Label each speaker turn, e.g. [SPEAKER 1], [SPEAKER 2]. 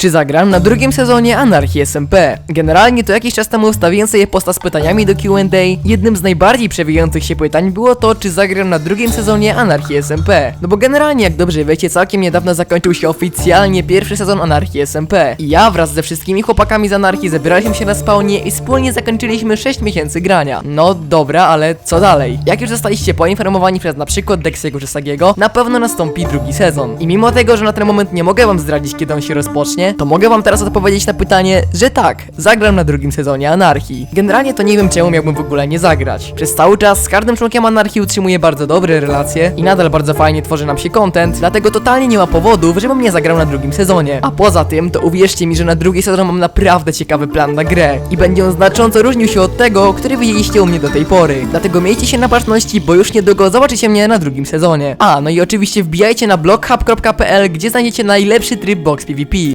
[SPEAKER 1] Czy zagram na drugim sezonie Anarchii SMP? Generalnie to jakiś czas temu ustawiłem sobie posta z pytaniami do Q&A. Jednym z najbardziej przewijających się pytań było to, czy zagram na drugim sezonie Anarchii SMP. No bo generalnie, jak dobrze wiecie, całkiem niedawno zakończył się oficjalnie pierwszy sezon Anarchii SMP. I ja wraz ze wszystkimi chłopakami z Anarchii zebraliśmy się na spawnie i wspólnie zakończyliśmy 6 miesięcy grania. No dobra, ale co dalej? Jak już zostaliście poinformowani przez na przykład Dexiego czy Sagiego, na pewno nastąpi drugi sezon. I mimo tego, że na ten moment nie mogę wam zdradzić, kiedy on się rozpocznie, to mogę wam teraz odpowiedzieć na pytanie, że tak, zagram na drugim sezonie Anarchii. Generalnie to nie wiem czemu miałbym w ogóle nie zagrać. Przez cały czas z każdym członkiem Anarchii utrzymuję bardzo dobre relacje i nadal bardzo fajnie tworzy nam się content, dlatego totalnie nie ma powodów, żebym nie zagrał na drugim sezonie. A poza tym, to uwierzcie mi, że na drugi sezon mam naprawdę ciekawy plan na grę i będzie on znacząco różnił się od tego, który widzieliście u mnie do tej pory. Dlatego miejcie się na baczności, bo już niedługo zobaczycie mnie na drugim sezonie. A, no i oczywiście wbijajcie na bloghub.pl, gdzie znajdziecie najlepszy tryb box PvP.